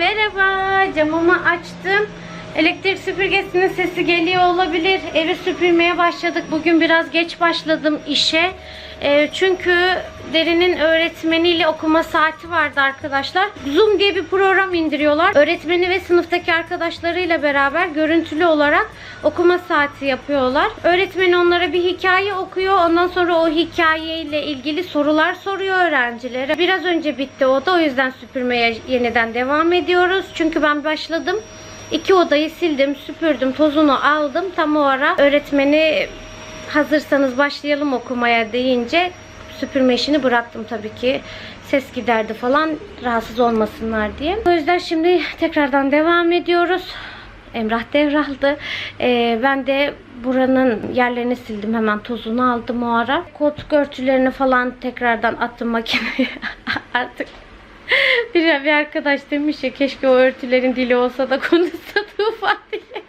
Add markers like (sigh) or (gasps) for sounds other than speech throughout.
merhaba. Camımı açtım. Elektrik süpürgesinin sesi geliyor olabilir. Evi süpürmeye başladık. Bugün biraz geç başladım işe. Ee, çünkü Derin'in öğretmeniyle okuma saati vardı arkadaşlar. Zoom diye bir program indiriyorlar. Öğretmeni ve sınıftaki arkadaşlarıyla beraber görüntülü olarak okuma saati yapıyorlar. Öğretmen onlara bir hikaye okuyor. Ondan sonra o hikayeyle ilgili sorular soruyor öğrencilere. Biraz önce bitti o da. O yüzden süpürmeye yeniden devam ediyoruz. Çünkü ben başladım. İki odayı sildim, süpürdüm, tozunu aldım. Tam o ara öğretmeni hazırsanız başlayalım okumaya deyince süpürme işini bıraktım tabii ki. Ses giderdi falan rahatsız olmasınlar diye. O yüzden şimdi tekrardan devam ediyoruz. Emrah devraldı. Ee, ben de buranın yerlerini sildim. Hemen tozunu aldım o ara. Koltuk örtülerini falan tekrardan attım makineye. (laughs) Artık (laughs) bir, bir arkadaş demiş ya keşke o örtülerin dili olsa da (laughs) konuşsa Tufan diye.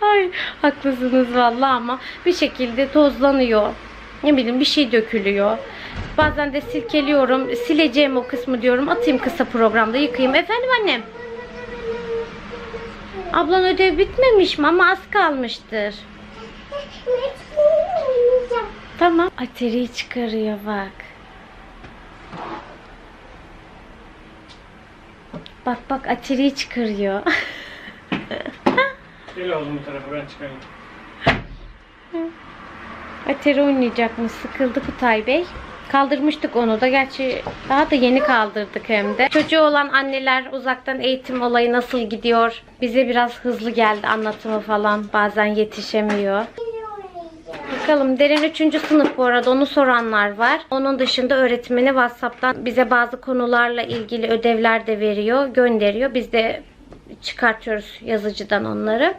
(laughs) Ay haklısınız vallahi ama bir şekilde tozlanıyor. Ne bileyim bir şey dökülüyor. Bazen de silkeliyorum. Sileceğim o kısmı diyorum. Atayım kısa programda yıkayayım. Efendim annem? Ablan ödev bitmemiş mi ama az kalmıştır. Tamam. Ateriyi çıkarıyor bak. Bak bak ateriyi çıkarıyor. (laughs) Gel oğlum bu tarafa ben çıkarayım. Atari oynayacakmış. Sıkıldı Kutay Bey. Kaldırmıştık onu da. Gerçi daha da yeni kaldırdık hem de. Çocuğu olan anneler uzaktan eğitim olayı nasıl gidiyor? Bize biraz hızlı geldi anlatımı falan. Bazen yetişemiyor. Bakalım Derin 3. sınıf bu arada onu soranlar var. Onun dışında öğretmeni WhatsApp'tan bize bazı konularla ilgili ödevler de veriyor, gönderiyor. Biz de çıkartıyoruz yazıcıdan onları.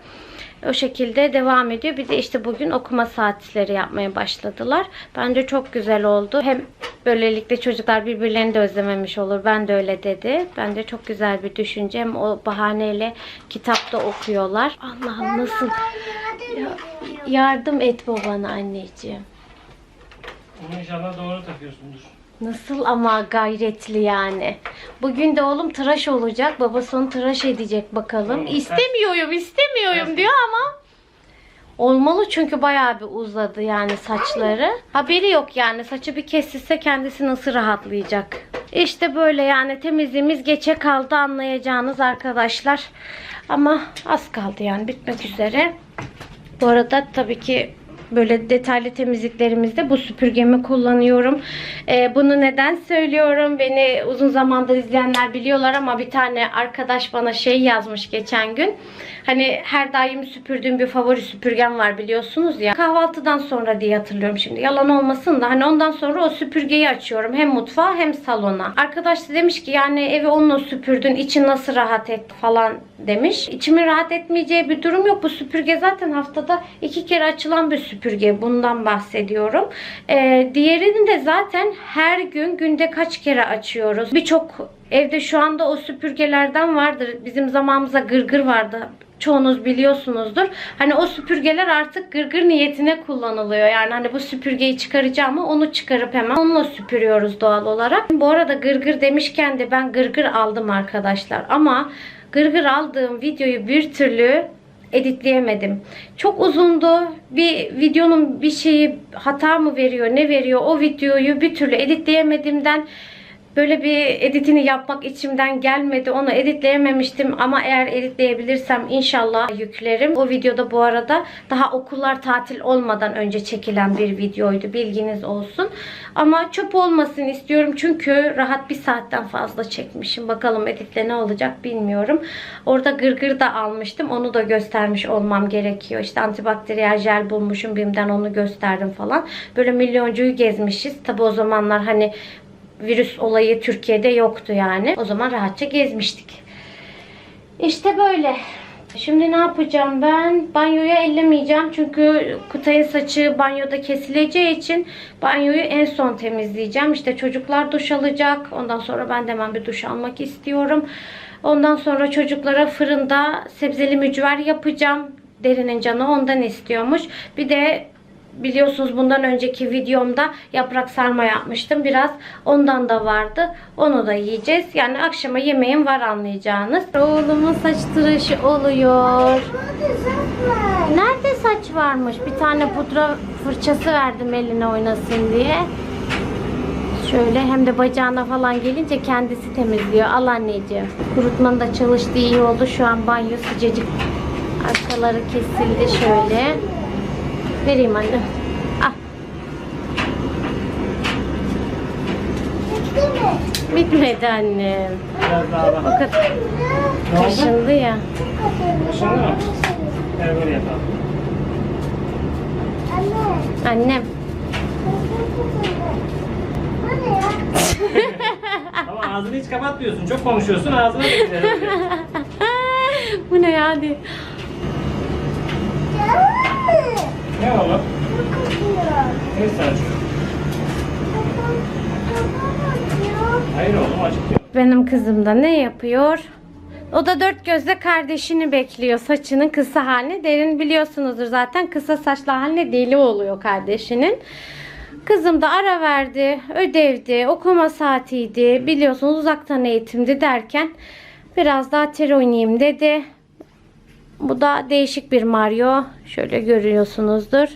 O şekilde devam ediyor. Bir de işte bugün okuma saatleri yapmaya başladılar. Bence çok güzel oldu. Hem böylelikle çocuklar birbirlerini de özlememiş olur. Ben de öyle dedi. Bence çok güzel bir düşünce. Hem o bahaneyle kitapta okuyorlar. Allah'ım nasıl Ya- yardım et babana anneciğim. Onu inşallah doğru takıyorsundur. Nasıl ama gayretli yani. Bugün de oğlum tıraş olacak. Babası onu tıraş edecek bakalım. Ters. istemiyorum, istemiyorum Ters. diyor ama olmalı çünkü bayağı bir uzadı yani saçları. Haberi yok yani. Saçı bir kesilse kendisi nasıl rahatlayacak. İşte böyle yani temizliğimiz geçe kaldı anlayacağınız arkadaşlar. Ama az kaldı yani bitmek üzere. Bu arada tabii ki böyle detaylı temizliklerimizde bu süpürgemi kullanıyorum. Ee, bunu neden söylüyorum? Beni uzun zamandır izleyenler biliyorlar ama bir tane arkadaş bana şey yazmış geçen gün. Hani her daim süpürdüğüm bir favori süpürgem var biliyorsunuz ya. Kahvaltıdan sonra diye hatırlıyorum şimdi. Yalan olmasın da hani ondan sonra o süpürgeyi açıyorum. Hem mutfağa hem salona. Arkadaş da demiş ki yani evi onunla süpürdün. için nasıl rahat et falan demiş. İçimin rahat etmeyeceği bir durum yok. Bu süpürge zaten haftada iki kere açılan bir süpürge. Bundan bahsediyorum. Ee, diğerini de zaten her gün günde kaç kere açıyoruz. Birçok evde şu anda o süpürgelerden vardır. Bizim zamanımızda gırgır vardı çoğunuz biliyorsunuzdur. Hani o süpürgeler artık gırgır niyetine kullanılıyor. Yani hani bu süpürgeyi çıkaracağım ama onu çıkarıp hemen onunla süpürüyoruz doğal olarak. Bu arada gırgır demişken de ben gırgır aldım arkadaşlar. Ama gırgır aldığım videoyu bir türlü editleyemedim. Çok uzundu. Bir videonun bir şeyi hata mı veriyor, ne veriyor o videoyu bir türlü editleyemediğimden Böyle bir editini yapmak içimden gelmedi. Onu editleyememiştim ama eğer editleyebilirsem inşallah yüklerim. O videoda bu arada daha okullar tatil olmadan önce çekilen bir videoydu. Bilginiz olsun. Ama çöp olmasın istiyorum çünkü rahat bir saatten fazla çekmişim. Bakalım editle ne olacak bilmiyorum. Orada gırgır da almıştım. Onu da göstermiş olmam gerekiyor. İşte antibakteriyel jel bulmuşum. BİM'den onu gösterdim falan. Böyle milyoncuyu gezmişiz. Tabi o zamanlar hani virüs olayı Türkiye'de yoktu yani. O zaman rahatça gezmiştik. İşte böyle. Şimdi ne yapacağım ben? Banyoya ellemeyeceğim çünkü Kutay'ın saçı banyoda kesileceği için banyoyu en son temizleyeceğim. İşte çocuklar duş alacak. Ondan sonra ben de hemen bir duş almak istiyorum. Ondan sonra çocuklara fırında sebzeli mücver yapacağım. Derinin canı ondan istiyormuş. Bir de biliyorsunuz bundan önceki videomda yaprak sarma yapmıştım. Biraz ondan da vardı. Onu da yiyeceğiz. Yani akşama yemeğim var anlayacağınız. Oğlumun saç tıraşı oluyor. Nerede saç varmış? Bir tane pudra fırçası verdim eline oynasın diye. Şöyle hem de bacağına falan gelince kendisi temizliyor. Al anneciğim. Kurutmanın da çalıştığı iyi oldu. Şu an banyo sıcacık. Arkaları kesildi şöyle. Vereyim anne. Al. Bitmedi annem. Biraz daha O bak. kadar Ne oldu? ya. Şimdi mi? Gel böyle yapalım. Annem. Ama ağzını hiç kapatmıyorsun. Çok konuşuyorsun. Ağzına (laughs) döküyor. Bu ne ya? Hadi. Ne oğlum? Ne saç? Hayır oğlum acıkıyor. Benim kızım da ne yapıyor? O da dört gözle kardeşini bekliyor. Saçının kısa halini. Derin biliyorsunuzdur zaten kısa saçlı haline deli oluyor kardeşinin. Kızım da ara verdi. Ödevdi. Okuma saatiydi. Biliyorsunuz uzaktan eğitimdi derken biraz daha ter oynayayım dedi. Bu da değişik bir Mario. Şöyle görüyorsunuzdur.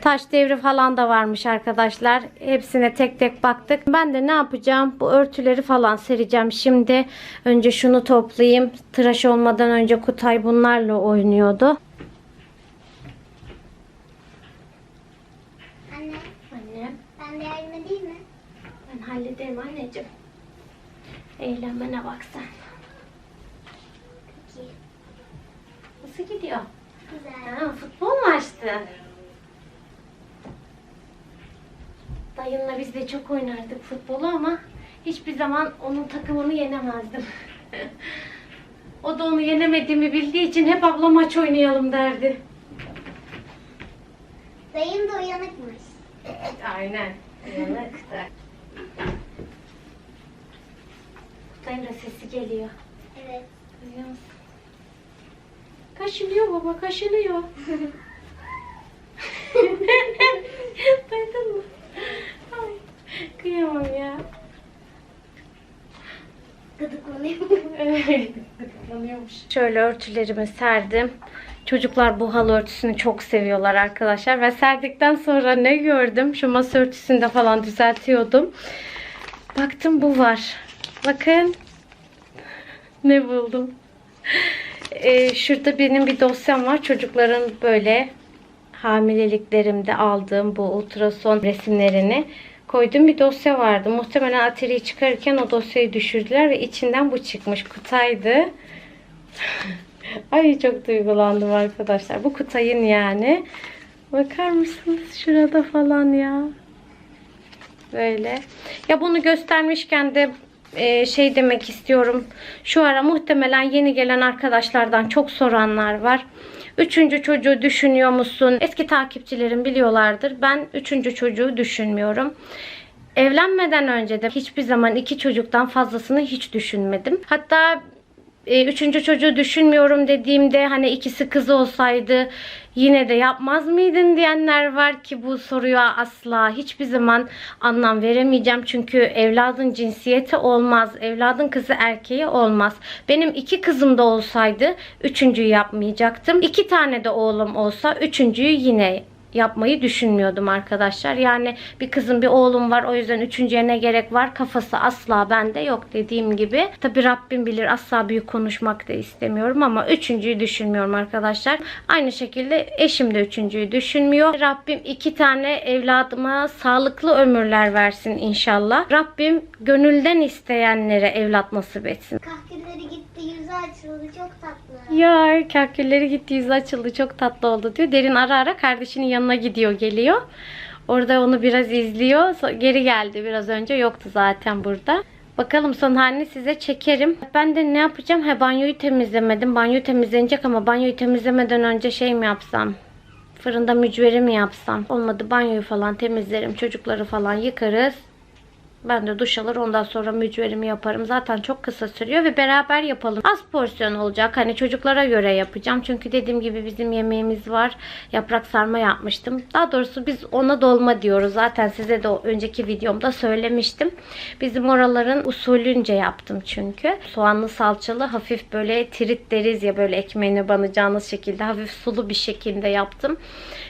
Taş devri falan da varmış arkadaşlar. Hepsine tek tek baktık. Ben de ne yapacağım? Bu örtüleri falan sereceğim şimdi. Önce şunu toplayayım. Tıraş olmadan önce Kutay bunlarla oynuyordu. Anne, Anne ben de yardım edeyim mi? ben hallederim anneciğim. Eğlenmene bak sen. Nasıl gidiyor? Güzel. Ha, futbol mu açtın? Dayımla biz de çok oynardık futbolu ama hiçbir zaman onun takımını yenemezdim. (laughs) o da onu yenemediğimi bildiği için hep abla maç oynayalım derdi. Dayım da uyanıkmış. (laughs) Aynen. Yanıktı. Dayım da sesi geliyor. Evet. Duyuyor musun? Kaşınıyor baba, kaşınıyor. Duydun mu? Ay, kıyamam ya. Evet, gıdıklanıyormuş. Şöyle örtülerimi serdim. Çocuklar bu halı örtüsünü çok seviyorlar arkadaşlar. Ve serdikten sonra ne gördüm? Şu masa örtüsünü de falan düzeltiyordum. Baktım bu var. Bakın. Ne buldum. Ee, şurada benim bir dosyam var. Çocukların böyle hamileliklerimde aldığım bu ultrason resimlerini koyduğum bir dosya vardı. Muhtemelen atariyi çıkarırken o dosyayı düşürdüler ve içinden bu çıkmış. Kutaydı. (laughs) Ay çok duygulandım arkadaşlar. Bu Kutay'ın yani. Bakar mısınız şurada falan ya. Böyle. Ya bunu göstermişken de e, şey demek istiyorum. Şu ara muhtemelen yeni gelen arkadaşlardan çok soranlar var. Üçüncü çocuğu düşünüyor musun? Eski takipçilerim biliyorlardır. Ben üçüncü çocuğu düşünmüyorum. Evlenmeden önce de hiçbir zaman iki çocuktan fazlasını hiç düşünmedim. Hatta e, üçüncü çocuğu düşünmüyorum dediğimde hani ikisi kız olsaydı yine de yapmaz mıydın diyenler var ki bu soruya asla hiçbir zaman anlam veremeyeceğim. Çünkü evladın cinsiyeti olmaz. Evladın kızı erkeği olmaz. Benim iki kızım da olsaydı üçüncüyü yapmayacaktım. İki tane de oğlum olsa üçüncüyü yine yapmayı düşünmüyordum arkadaşlar. Yani bir kızım bir oğlum var o yüzden üçüncüye ne gerek var kafası asla bende yok dediğim gibi. Tabi Rabbim bilir asla büyük konuşmak da istemiyorum ama üçüncüyü düşünmüyorum arkadaşlar. Aynı şekilde eşim de üçüncüyü düşünmüyor. Rabbim iki tane evladıma sağlıklı ömürler versin inşallah. Rabbim gönülden isteyenlere evlat nasip etsin. Yüzü açıldı. Çok tatlı. Ya kakülleri gitti yüzü açıldı çok tatlı oldu diyor. Derin ara ara kardeşinin yanına gidiyor geliyor. Orada onu biraz izliyor. Geri geldi biraz önce yoktu zaten burada. Bakalım son halini size çekerim. Ben de ne yapacağım? He banyoyu temizlemedim. Banyo temizlenecek ama banyoyu temizlemeden önce şey mi yapsam? Fırında mücveri mi yapsam? Olmadı banyoyu falan temizlerim. Çocukları falan yıkarız. Ben de duş alır ondan sonra mücverimi yaparım. Zaten çok kısa sürüyor ve beraber yapalım. Az porsiyon olacak. Hani çocuklara göre yapacağım. Çünkü dediğim gibi bizim yemeğimiz var. Yaprak sarma yapmıştım. Daha doğrusu biz ona dolma diyoruz. Zaten size de önceki videomda söylemiştim. Bizim oraların usulünce yaptım çünkü. Soğanlı salçalı hafif böyle tirit deriz ya böyle ekmeğine banacağınız şekilde hafif sulu bir şekilde yaptım.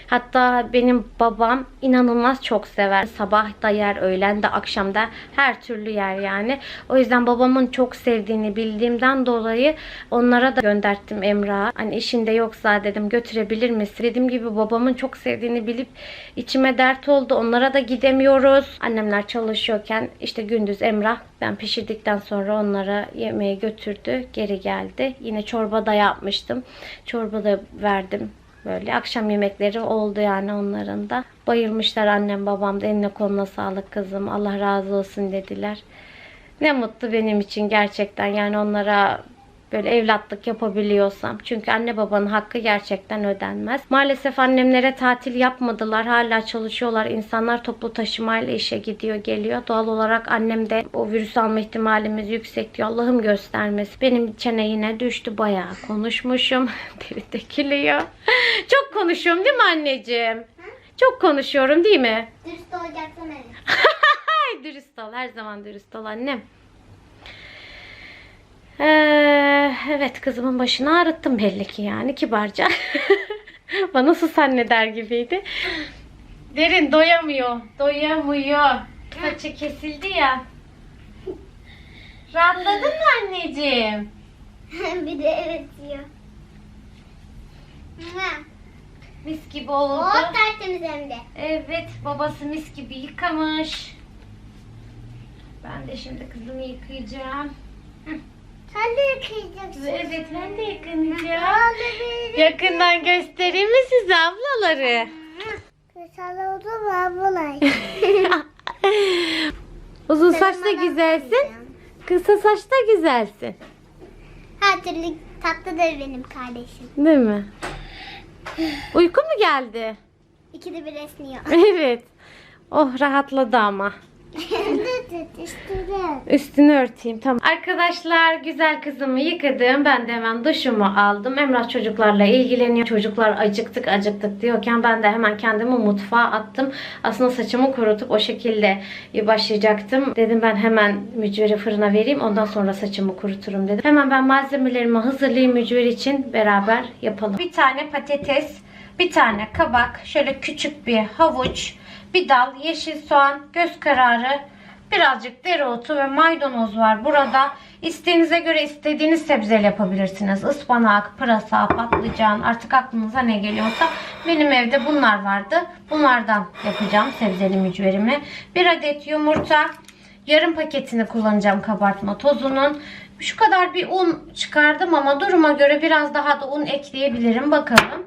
Hatta benim babam inanılmaz çok sever. Sabah da yer, öğlen de, akşam da her türlü yer yani. O yüzden babamın çok sevdiğini bildiğimden dolayı onlara da gönderttim Emrah'a. Hani işinde yoksa dedim götürebilir misin? Dediğim gibi babamın çok sevdiğini bilip içime dert oldu. Onlara da gidemiyoruz. Annemler çalışıyorken işte gündüz Emrah ben pişirdikten sonra onlara yemeği götürdü. Geri geldi. Yine çorba da yapmıştım. Çorba da verdim. Böyle akşam yemekleri oldu yani onların da. Bayılmışlar annem babam da eline koluna sağlık kızım. Allah razı olsun dediler. Ne mutlu benim için gerçekten yani onlara böyle evlatlık yapabiliyorsam. Çünkü anne babanın hakkı gerçekten ödenmez. Maalesef annemlere tatil yapmadılar. Hala çalışıyorlar. İnsanlar toplu taşımayla işe gidiyor geliyor. Doğal olarak annem de o virüs alma ihtimalimiz yüksek diyor. Allah'ım göstermesi. Benim çene yine düştü. Bayağı konuşmuşum. (laughs) Deri dökülüyor. Çok konuşuyorum değil mi anneciğim? Çok konuşuyorum değil mi? Dürüst olacaksın. (laughs) Ay dürüst ol. Her zaman dürüst ol annem. Ee, evet kızımın başını ağrıttım belli ki yani kibarca. (laughs) Bana sus anne der gibiydi. Derin doyamıyor. Doyamıyor. Saçı kesildi ya. Rahatladın mı anneciğim? (laughs) bir de evet diyor. Mis gibi oldu. O tertemiz hem de. Evet babası mis gibi yıkamış. Ben de şimdi kızımı yıkayacağım. Sen de yıkayacaksın. Evet ben de yıkanacağım. Yakından göstereyim mi size ablaları? Kısalı oldu mu ablalay? (laughs) Uzun saçta güzelsin. Kısa saçta güzelsin. Her türlü tatlıdır benim kardeşim. Değil mi? Uyku mu geldi? İkide bir esniyor. (laughs) Evet. Oh rahatladı ama. Üstünü örteyim tamam. Arkadaşlar güzel kızımı yıkadım. Ben de hemen duşumu aldım. Emrah çocuklarla ilgileniyor. Çocuklar acıktık acıktık diyorken ben de hemen kendimi mutfağa attım. Aslında saçımı kurutup o şekilde başlayacaktım. Dedim ben hemen mücveri fırına vereyim. Ondan sonra saçımı kuruturum dedim. Hemen ben malzemelerimi hazırlayayım mücver için. Beraber yapalım. Bir tane patates, bir tane kabak, şöyle küçük bir havuç, bir dal yeşil soğan, göz kararı, birazcık dereotu ve maydanoz var burada. İsteğinize göre istediğiniz sebzeyle yapabilirsiniz. Ispanak, pırasa, patlıcan artık aklınıza ne geliyorsa. Benim evde bunlar vardı. Bunlardan yapacağım sebzeli mücverimi. Bir adet yumurta, yarım paketini kullanacağım kabartma tozunun. Şu kadar bir un çıkardım ama duruma göre biraz daha da un ekleyebilirim. Bakalım.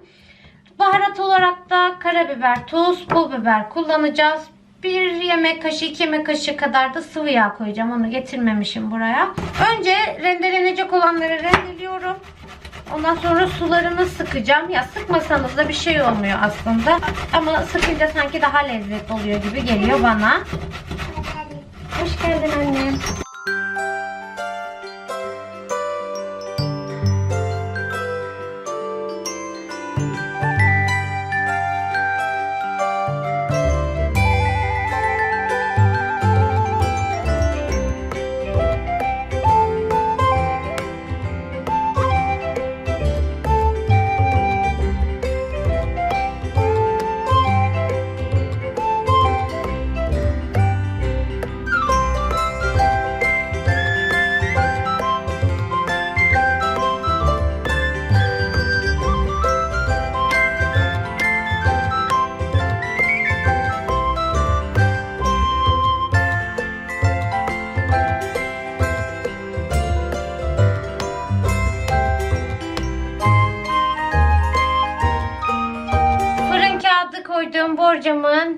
Baharat olarak da karabiber, tuz, pul biber kullanacağız. Bir yemek kaşığı, iki yemek kaşığı kadar da sıvı yağ koyacağım. Onu getirmemişim buraya. Önce rendelenecek olanları rendeliyorum. Ondan sonra sularını sıkacağım. Ya sıkmasanız da bir şey olmuyor aslında. Ama sıkınca sanki daha lezzetli oluyor gibi geliyor bana. Hoş geldin annem.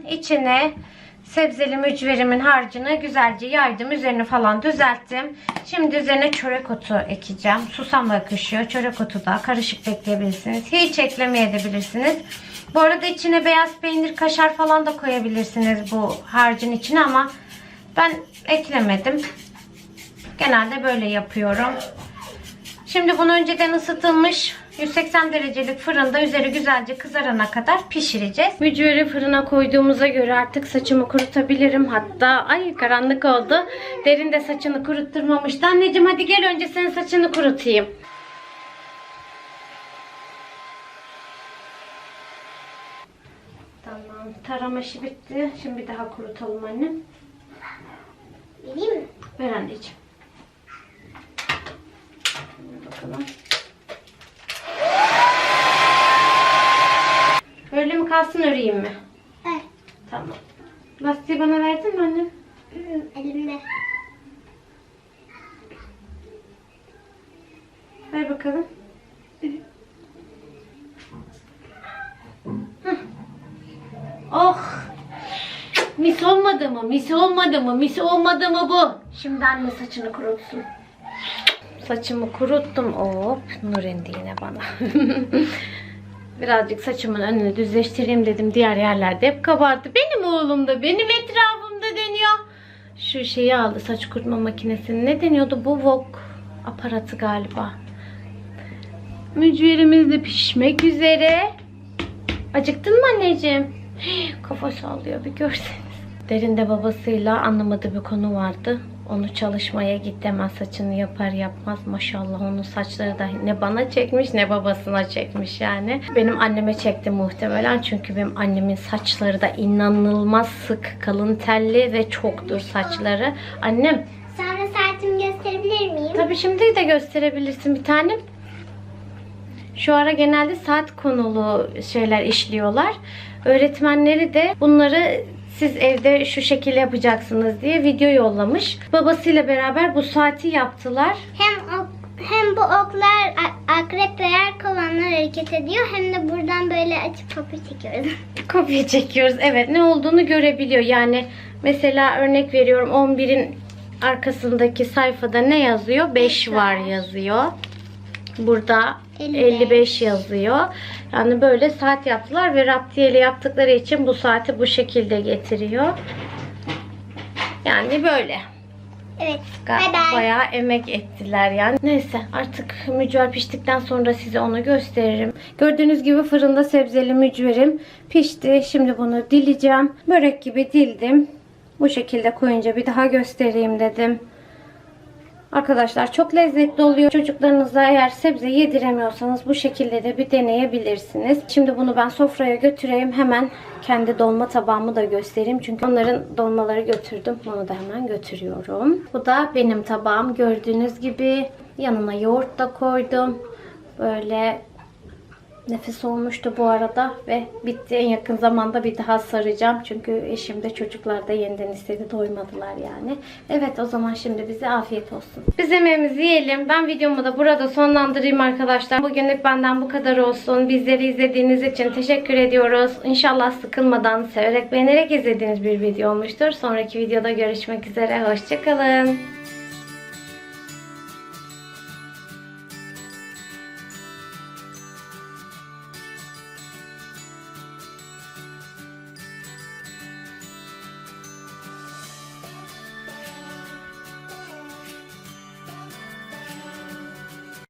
İçine sebzeli mücverimin harcını güzelce yaydım. Üzerini falan düzelttim. Şimdi üzerine çörek otu ekeceğim. Susam da yakışıyor. Çörek otu da karışık da ekleyebilirsiniz. Hiç eklemeyebilirsiniz. Bu arada içine beyaz peynir, kaşar falan da koyabilirsiniz bu harcın içine ama Ben eklemedim. Genelde böyle yapıyorum. Şimdi bunu önceden ısıtılmış 180 derecelik fırında üzeri güzelce kızarana kadar pişireceğiz. Mücveri fırına koyduğumuza göre artık saçımı kurutabilirim. Hatta ay karanlık oldu. Derin de saçını kurutturmamıştı. Anneciğim hadi gel önce senin saçını kurutayım. Tamam. Tarama işi bitti. Şimdi bir daha kurutalım annem. Vereyim mi? Ver anneciğim. Bakalım. Öyle mi kalsın öreyim mi? Ver. Tamam. Lastiği bana verdin mi anne? Hı, Elimde. Ver bakalım. Oh! Mis olmadı mı? Mis olmadı mı? Mis olmadı mı bu? Şimdi anne saçını kurutsun. Saçımı kuruttum. Hop, nur indi yine bana. (laughs) Birazcık saçımın önünü düzleştireyim dedim. Diğer yerlerde hep kabardı. Benim oğlum da benim etrafımda dönüyor. Şu şeyi aldı saç kurutma makinesini. Ne deniyordu bu? Wok aparatı galiba. Mücverimiz de pişmek üzere. Acıktın mı anneciğim? (gasps) Kafa sallıyor bir görseniz. Derinde babasıyla anlamadığı bir konu vardı. Onu çalışmaya gitti hemen saçını yapar yapmaz. Maşallah onun saçları da ne bana çekmiş ne babasına çekmiş yani. Benim anneme çekti muhtemelen. Çünkü benim annemin saçları da inanılmaz sık, kalın telli ve çoktur saçları. Annem Sonra saatimi gösterebilir miyim? Tabii şimdi de gösterebilirsin bir tane. Şu ara genelde saat konulu şeyler işliyorlar. Öğretmenleri de bunları siz evde şu şekilde yapacaksınız diye video yollamış. Babasıyla beraber bu saati yaptılar. Hem ok, hem bu oklar akrep ve yer kovanlar hareket ediyor hem de buradan böyle açıp kopya çekiyoruz. (laughs) Kopya çekiyoruz. Evet ne olduğunu görebiliyor. Yani mesela örnek veriyorum 11'in arkasındaki sayfada ne yazıyor? 5 var yazıyor. Burada 55. 55 yazıyor. Yani böyle saat yaptılar ve raptiyeyle yaptıkları için bu saati bu şekilde getiriyor. Yani böyle. Evet. Bye bye. Bayağı emek ettiler yani. Neyse artık mücver piştikten sonra size onu gösteririm. Gördüğünüz gibi fırında sebzeli mücverim pişti. Şimdi bunu dileceğim. Börek gibi dildim. Bu şekilde koyunca bir daha göstereyim dedim. Arkadaşlar çok lezzetli oluyor. Çocuklarınıza eğer sebze yediremiyorsanız bu şekilde de bir deneyebilirsiniz. Şimdi bunu ben sofraya götüreyim. Hemen kendi dolma tabağımı da göstereyim. Çünkü onların dolmaları götürdüm. Onu da hemen götürüyorum. Bu da benim tabağım. Gördüğünüz gibi yanına yoğurt da koydum. Böyle Nefis olmuştu bu arada ve bitti. En yakın zamanda bir daha saracağım. Çünkü eşim de çocuklar da yeniden istedi. Doymadılar yani. Evet o zaman şimdi bize afiyet olsun. Biz yemeğimizi yiyelim. Ben videomu da burada sonlandırayım arkadaşlar. Bugünlük benden bu kadar olsun. Bizleri izlediğiniz için teşekkür ediyoruz. İnşallah sıkılmadan, severek, beğenerek izlediğiniz bir video olmuştur. Sonraki videoda görüşmek üzere. Hoşçakalın.